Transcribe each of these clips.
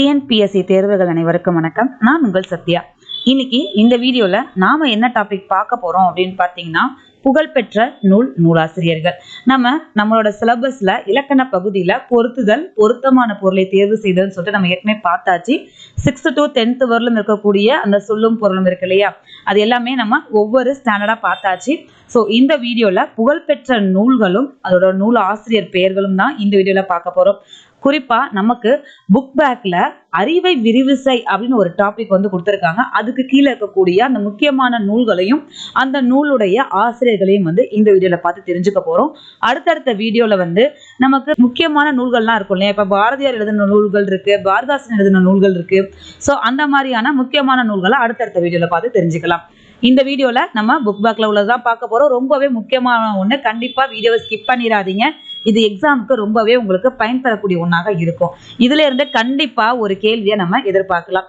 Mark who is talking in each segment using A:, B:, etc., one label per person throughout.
A: TNPSC தேர்வுகள் அனைவருக்கும் வணக்கம். நான் உங்கள் சத்யா. இன்னைக்கு இந்த வீடியோல நாம என்ன டாபிக் பார்க்க போறோம் அப்படின்னு பார்த்தீங்கன்னா புகழ்பெற்ற நூல் நூலாசிரியர்கள். நம்ம நம்மளோட சிலபஸ்ல இலக்கண பகுதியில பொருத்துதல் பொருத்தமான பொருளை தேர்வு செய்தல்னு சொல்லிட்டு நம்ம ஏற்கனவே பார்த்தாச்சு. சிக்ஸ்த் டு டென்த் வரலும் இருக்கக்கூடிய அந்த சொல்லும் பொருளும் இருக்கு இல்லையா? அது எல்லாமே நம்ம ஒவ்வொரு ஸ்டாண்டர்டா பார்த்தாச்சு. ஸோ இந்த வீடியோல புகழ்பெற்ற நூல்களும் அதோட நூல் ஆசிரியர் பெயர்களும் தான் இந்த வீடியோல பார்க்க போறோம். குறிப்பா நமக்கு புக் பேக்ல அறிவை விரிவிசை அப்படின்னு ஒரு டாபிக் வந்து கொடுத்துருக்காங்க. அதுக்கு கீழே இருக்கக்கூடிய அந்த முக்கியமான நூல்களையும் அந்த நூலுடைய ஆசிரியர்களையும் வந்து இந்த வீடியோல பார்த்து தெரிஞ்சுக்க போறோம். அடுத்தடுத்த வீடியோல வந்து நமக்கு முக்கியமான நூல்கள்லாம் இருக்கும் இல்லையா? இப்ப பாரதியார் எழுதின நூல்கள் இருக்கு பாரதாசன் எழுதின நூல்கள் இருக்கு. ஸோ அந்த மாதிரியான முக்கியமான நூல்களை அடுத்தடுத்த வீடியோல பார்த்து தெரிஞ்சுக்கலாம். இந்த வீடியோல நம்ம புக் பேக்கில் உள்ளதான் பார்க்க போறோம். ரொம்பவே முக்கியமான ஒண்ணு. கண்டிப்பா வீடியோவை ஸ்கிப் பண்ணிடாதீங்க. இது எக்ஸாமுக்கு ரொம்பவே உங்களுக்கு பயன் தரக்கூடிய ஒன்றாக இருக்கும். இதுல இருந்து கண்டிப்பா ஒரு கேள்வியை நம்ம எதிர்பார்க்கலாம்.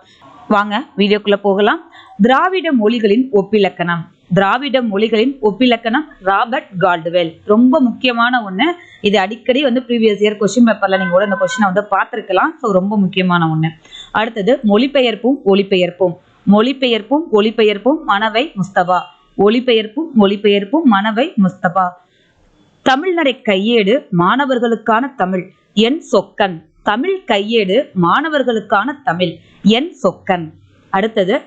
A: வாங்க வீடியோக்குள்ள போகலாம். திராவிட மொழிகளின் ஒப்பிலக்கணம். திராவிட மொழிகளின் ஒப்பிலக்கணம் ராபர்ட் கால்டுவெல். ரொம்ப முக்கியமான ஒண்ணு. இது அடிக்கடி வந்து ப்ரீவியஸ் இயர் கொஸ்டின் பேப்பர்ல நீங்க கூட இந்த கொஸ்டினை வந்து பார்த்துருக்கலாம். ஸோ ரொம்ப முக்கியமான ஒண்ணு. அடுத்தது மொழிபெயர்ப்பும் ஒளிபெயர்ப்பும் மொழிபெயர்ப்பும் ஒளிபெயர்ப்பும் மனவை முஸ்தபா. ஒளிபெயர்ப்பும் மொழிபெயர்ப்பும் மனவை முஸ்தபா. தமிழ்நடை கையேடு மாணவர்களுக்கான தமிழ். என் சொக்கன். தமிழ் கையேடு மாணவர்களுக்கான தமிழ். என் சொக்கன். அடுத்தது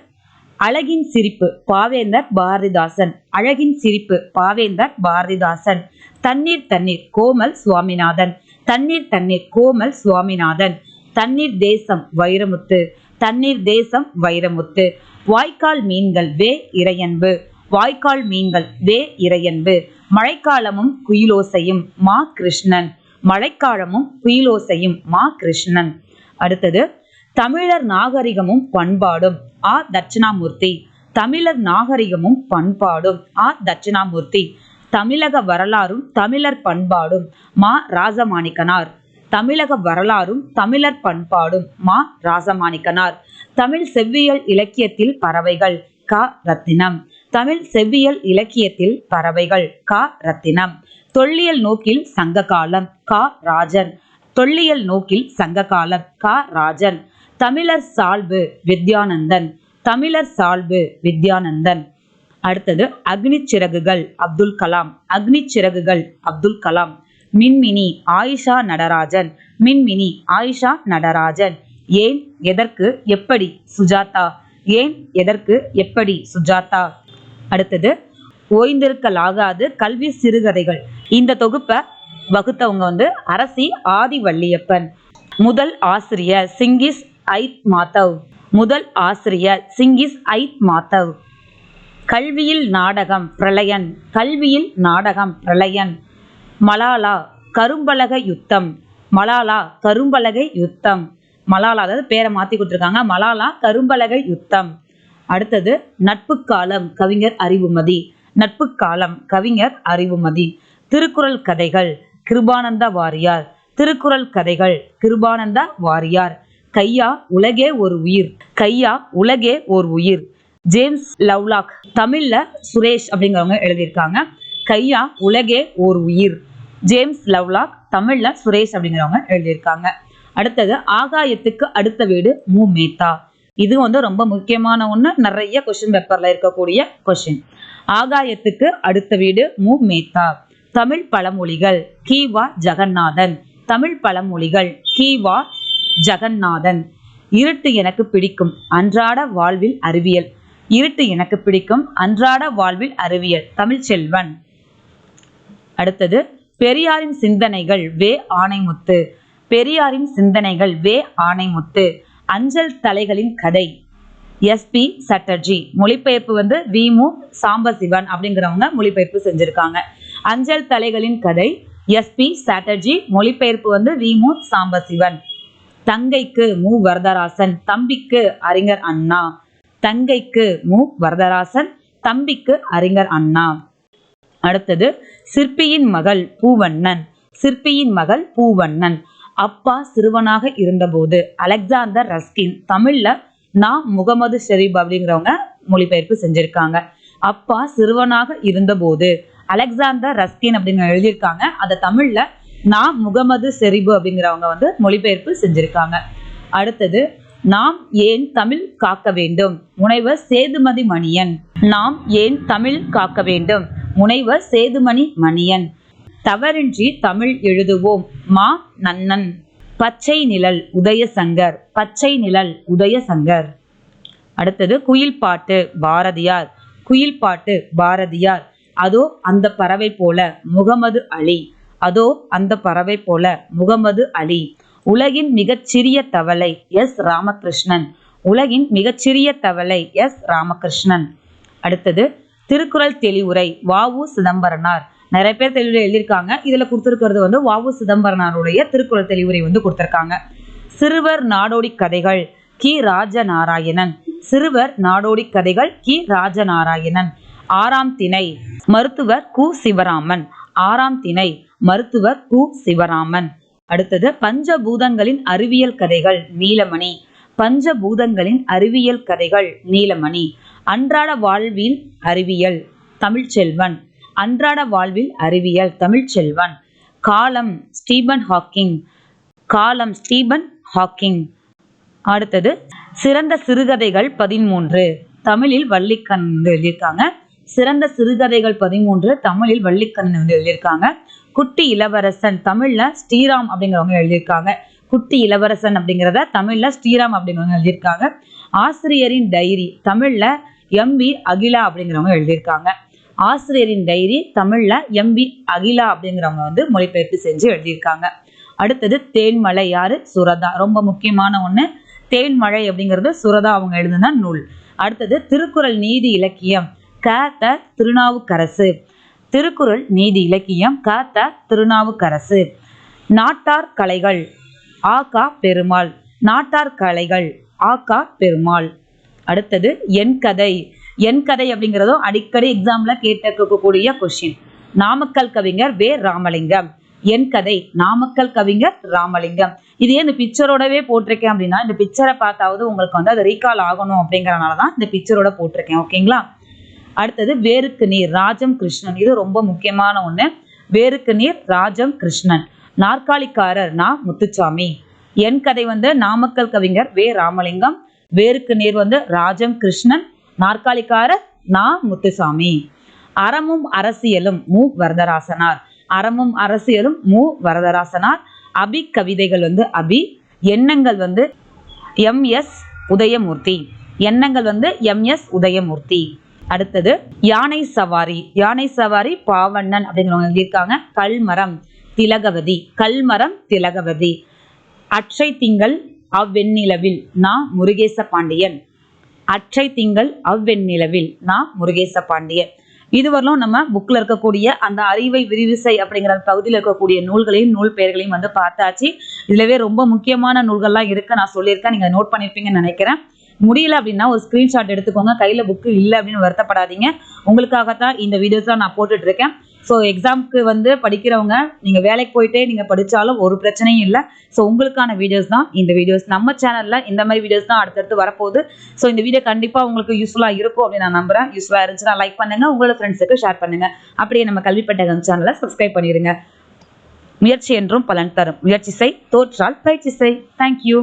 A: அழகின் சிரிப்பு பாவேந்தர் பாரதிதாசன். அழகின் சிரிப்பு பாவேந்தர் பாரதிதாசன். தண்ணீர் தண்ணீர் கோமல் சுவாமிநாதன். தண்ணீர் தண்ணீர் கோமல் சுவாமிநாதன். தண்ணீர் தேசம் வைரமுத்து. தண்ணீர் தேசம் வைரமுத்து. வாய்க்கால் மீன்கள் வே இறையன்பு. வாய்க்கால் மீன்கள் வே இறையன்பு. மழைக்காலமும் குயிலோசையும் மா கிருஷ்ணன். மழைக்காலமும் குயிலோசையும் மா கிருஷ்ணன். அடுத்தது தமிழர் நாகரிகமும் பண்பாடும். ஆ தட்சிணாமூர்த்தி. தமிழர் நாகரிகமும் பண்பாடும். ஆ தட்சிணாமூர்த்தி. தமிழக வரலாறும் தமிழர் பண்பாடும். மா ராசமாணிக்கனார் தமிழக வரலாறும் தமிழர் பண்பாடும். மா ராசமாணிக்கனார் தமிழ் செவ்வியல் இலக்கியத்தில் பறவைகள் க ரத்தினம். தமிழ் செவ்வியல் இலக்கியத்தில் பறவைகள் க. ரத்தினம். தொல்லியல் நோக்கில் சங்க காலம் க. ராஜன். தொல்லியல் நோக்கில் சங்க காலம் க. ராஜன். தமிழர் சால்பு வித்யானந்தன். தமிழர் சால்பு வித்யானந்தன். அடுத்தது அக்னி சிறகுகள் அப்துல் கலாம். அக்னி சிறகுகள் அப்துல் கலாம். மின்மினி ஆயிஷா நடராஜன். மின்மினி ஆயிஷா நடராஜன். ஏன் எதற்கு எப்படி சுஜாதா? ஏன் எதற்கு எப்படி சுஜாதா? அடுத்தது ஓய்ந்திருக்கலாகாது கல்வி சிறுகதைகள். இந்த தொகுப்பை வகுத்தவங்க வந்து அரசி ஆதிவள்ளியப்பன் முதல் ஆசிரியர் சிங்கிஸ் ஐத் மாதவ் முதல் ஆசிரியர் சிங்கிஸ் ஐத் மாதவ். கல்வியில் நாடகம் பிரளயன் கல்வியில் நாடகம் பிரளயன். மலாலா கரும்பலக யுத்தம் மலாலா கரும்பலகை யுத்தம். மலாலா அதாவது பேரை மாற்றி கொடுத்துருக்காங்க. மலாலா கரும்பலகை யுத்தம். அடுத்தது நட்பு காலம் கவிஞர் அறிவுமதி. நட்பு காலம் கவிஞர் அறிவுமதி. திருக்குறள் கதைகள் கிருபானந்த வாரியார். திருக்குறள் கதைகள் கிருபானந்த வாரியார். கையா உலகே ஒரு உயிர். கையா உலகே ஒரு உயிர். ஜேம்ஸ் லவ்லாக் தமிழ்ல சுரேஷ் அப்படிங்கிறவங்க எழுதியிருக்காங்க. கையா உலகே ஓர் உயிர். ஜேம்ஸ் லவ்லாக் தமிழ்ல சுரேஷ் அப்படிங்கிறவங்க எழுதியிருக்காங்க. அடுத்தது ஆகாயத்துக்கு அடுத்த வீடு மு மேத்தா இது வந்து ரொம்ப முக்கியமான ஒண்ணு. நிறைய கொஸ்டின் பேப்பரில் இருக்கக்கூடிய கொஷின் ஆகாயத்துக்கு அடுத்த வீடு மு. மேத்தா. தமிழ் பழமொழிகள். கீவா ஜெகநாதன். தமிழ் பழமொழிகள். கீவா ஜெகநாதன். இருட்டு எனக்கு பிடிக்கும். அன்றாட வாழ்வில் அறிவியல். இருட்டு எனக்கு பிடிக்கும். அன்றாட வாழ்வில் அறிவியல். தமிழ்ச்செல்வன் அடுத்தது பெரியாரின் சிந்தனைகள் வே ஆணைமுத்து. பெரியாரின் சிந்தனைகள் வே ஆணைமுத்து. அஞ்சல் தலைகளின் கதை. S P Chatterjee. மொழிபெயர்ப்பு வந்து விமு சாம்பசிவன் அப்படிங்கிறவங்க மொழிபெயர்ப்பு செஞ்சிருக்காங்க. அஞ்சல் தலைகளின் கதை. S P Chatterjee. மொழிபெயர்ப்பு வந்து விமு சாம்பசிவன். தங்கைக்கு மு வரதராசன் தம்பிக்கு அறிஞர் அண்ணா. தங்கைக்கு மு வரதராசன் தம்பிக்கு அறிஞர் அண்ணா. அடுத்தது சிற்பியின் மகள் பூவண்ணன். சிற்பியின் மகள் பூவண்ணன். அப்பா சிறுவனாக இருந்தபோது அலெக்சாந்தர் ரஸ்கின் தமிழ்ல நான் முகமது ஷெரீப் அப்படிங்கிறவங்க மொழிபெயர்ப்பு செஞ்சிருக்காங்க. அப்பா சிறுவனாக இருந்தபோது அலெக்சாந்தர் ரஸ்கின் அப்படிங்கிற எழுதியிருக்காங்க. அதை தமிழ்ல நான் முகமது செரிபு அப்படிங்கிறவங்க வந்து மொழிபெயர்ப்பு செஞ்சிருக்காங்க. அடுத்தது நாம் ஏன் தமிழ் காக்க வேண்டும்? முனைவர் சேதுமதி மணியன். நாம் ஏன் தமிழ் காக்க வேண்டும்? முனைவர் சேதுமணி மணியன். தவறின்றி தமிழ் எழுதுவோம். மா நன்னன். பச்சை நிழல் உதயசங்கர். பச்சை நிழல் உதயசங்கர். அடுத்தது குயில் பாட்டு பாரதியார். குயில் பாட்டு பாரதியார். அதோ அந்த பறவை போல முகமது அலி. அதோ அந்த பறவை போல முகமது அலி. உலகின் மிகச்சிறிய தவளை எஸ் ராமகிருஷ்ணன். உலகின் மிகச்சிறிய தவளை எஸ் ராமகிருஷ்ணன். அடுத்தது திருக்குறள் தெளிவுரை வாவு சிதம்பரனார். நிறைய பேர் தெளிவுரை எழுதியிருக்காங்க. இதுல கொடுத்துருக்கிறது வந்து வாவு சிதம்பரனாருடைய திருக்குறள் தெளிவுரை வந்து கொடுத்துருக்காங்க. சிறுவர் நாடோடி கதைகள் கி. ராஜநாராயணன். சிறுவர் நாடோடி கதைகள் கி. ராஜநாராயணன். ஆறாம் திணை மருத்துவர் கு. சிவராமன். ஆறாம் திணை மருத்துவர் கு. சிவராமன். அடுத்தது பஞ்சபூதங்களின் அறிவியல் கதைகள் நீலமணி. பஞ்சபூதங்களின் அறிவியல் கதைகள் நீலமணி. அன்றாட வாழ்வில் அறிவியல் தமிழ்ச்செல்வன். அன்றாட வாழ்வில் அறிவியல் தமிழ்ச்செல்வன் காலம் ஸ்டீபன் ஹாக்கிங். காலம் ஸ்டீபன் ஹாக்கிங். அடுத்தது சிறந்த சிறுகதைகள் பதிமூன்று தமிழில் வள்ளிக்கண் வந்து எழுதியிருக்காங்க. சிறந்த சிறுகதைகள் பதிமூன்று தமிழில் வள்ளிக்கண் வந்து எழுதியிருக்காங்க. குட்டி இளவரசன் தமிழ்ல ஸ்ரீராம் அப்படிங்கிறவங்க எழுதியிருக்காங்க. குட்டி இளவரசன் அப்படிங்கிறத தமிழ்ல ஸ்ரீராம் அப்படிங்கிறவங்க எழுதியிருக்காங்க. ஆசிரியரின் டைரி தமிழ்ல எம்பி அகிலா அப்படிங்கிறவங்க எழுதியிருக்காங்க. ஆசிரியரின் டைரி தமிழ்ல எம்பி அகிலா அப்படிங்கிறவங்க வந்து மொழிபெயர்ப்பு செஞ்சு எழுதியிருக்காங்க. அடுத்தது தேன்மலை யாரு? சுரதா. ரொம்ப முக்கியமான ஒண்ணு. தேன்மழை அப்படிங்கிறது சுரதா அவங்க எழுதின நூல். அடுத்தது திருக்குறள் நீதி இலக்கியம். க த திருநாவுக்கரசு. திருக்குறள் நீதி இலக்கியம். க த திருநாவுக்கரசு. நாட்டார் கலைகள். ஆகா பெருமாள். நாட்டார் கலைகள். ஆ பெருமாள். அடுத்தது என் கதை. என் கதை அப்படிங்கிறதும் அடிக்கடி எக்ஸாம்ல கேட்டிருக்கக்கூடிய கொஸ்டின் நாமக்கல் கவிஞர் வே. ராமலிங்கம். என் கதை நாமக்கல் கவிஞர் ராமலிங்கம். இது ஏன் இந்த பிக்சரோடவே போட்டிருக்கேன் அப்படின்னா இந்த பிக்சரை பார்த்தாவது உங்களுக்கு வந்து அது ரீகால் ஆகணும் அப்படிங்கிறனால தான் இந்த பிக்சரோட போட்டிருக்கேன் ஓகேங்களா? அடுத்தது வேருக்கு நீர் ராஜம் கிருஷ்ணன். இது ரொம்ப முக்கியமான ஒண்ணு. வேருக்கு நீர் ராஜம் கிருஷ்ணன். நாற்காலிக்காரர் நா. முத்துச்சாமி. என் கதை வந்து நாமக்கல் கவிஞர் வே. ராமலிங்கம். வேருக்கு நீர் வந்து ராஜம் கிருஷ்ணன். நாற்காலிக்காரர் நா முத்துசாமி. அறமும் அரசியலும் மு. வரதராசனார். அறமும் அரசியலும் மு. வரதராசனார். அபி கவிதைகள் வந்து அபி. எண்ணங்கள் வந்து எம். எஸ். உதயமூர்த்தி. எண்ணங்கள் வந்து எம். எஸ். உதயமூர்த்தி. அடுத்தது யானை சவாரி. யானை சவாரி பாவண்ணன் அப்படிங்கிறவங்க எழுதியிருக்காங்க. கல்மரம் திலகவதி. கல்மரம் திலகவதி. அற்றை திங்கள் அவ்வெண்ணிலவில் நா முருகேச பாண்டியன். அற்றை திங்கள் அவ்வெண்ணிலவில் நான் முருகேச பாண்டியன் இதுவரையிலும் நம்ம புக்கில் இருக்கக்கூடிய அந்த அறிவை விரிவிசை அப்படிங்கிற பகுதியில் இருக்கக்கூடிய நூல்களையும் நூல் பெயர்களையும் வந்து பார்த்தாச்சு. இதுலவே ரொம்ப முக்கியமான நூல்கள்லாம் இருக்கு. நான் சொல்லியிருக்கேன். நீங்கள் நோட் பண்ணியிருப்பீங்கன்னு நினைக்கிறேன். முடியல அப்படின்னா ஒரு ஸ்க்ரீன்ஷாட் எடுத்துக்கோங்க. கையில் புக்கு இல்லை அப்படின்னு வருத்தப்படாதீங்க. உங்களுக்காகத்தான் இந்த வீடியோஸ்லாம் நான் போட்டுட்டு இருக்கேன். ஸோ எக்ஸாம்க்கு வந்து படிக்கிறவங்க நீங்கள் வேலைக்கு போயிட்டே நீங்கள் படித்தாலும் ஒரு பிரச்சனையும் இல்லை. ஸோ உங்களுக்கான வீடியோஸ் தான் இந்த வீடியோஸ் நம்ம சேனலில் இந்த மாதிரி வீடியோஸ் தான் அடுத்தடுத்து வரப்போகுது. ஸோ இந்த வீடியோ கண்டிப்பாக உங்களுக்கு யூஸ்ஃபுல்லாக இருக்கும் அப்படின்னு நான் நம்புகிறேன் யூஸ்ஃபுல்லாக இருந்துச்சுன்னா லைக் பண்ணுங்கள் உங்களோட ஃப்ரெண்ட்ஸுக்கு ஷேர் பண்ணுங்கள் அப்படியே நம்ம கல்விப்பட்டகம் சேனலை சப்ஸ்கிரைப் பண்ணிடுங்க. முயற்சி என்றும் பலன் தரும். முயற்சி செய் தோற்றால் பயிற்சி செய். தேங்க்யூ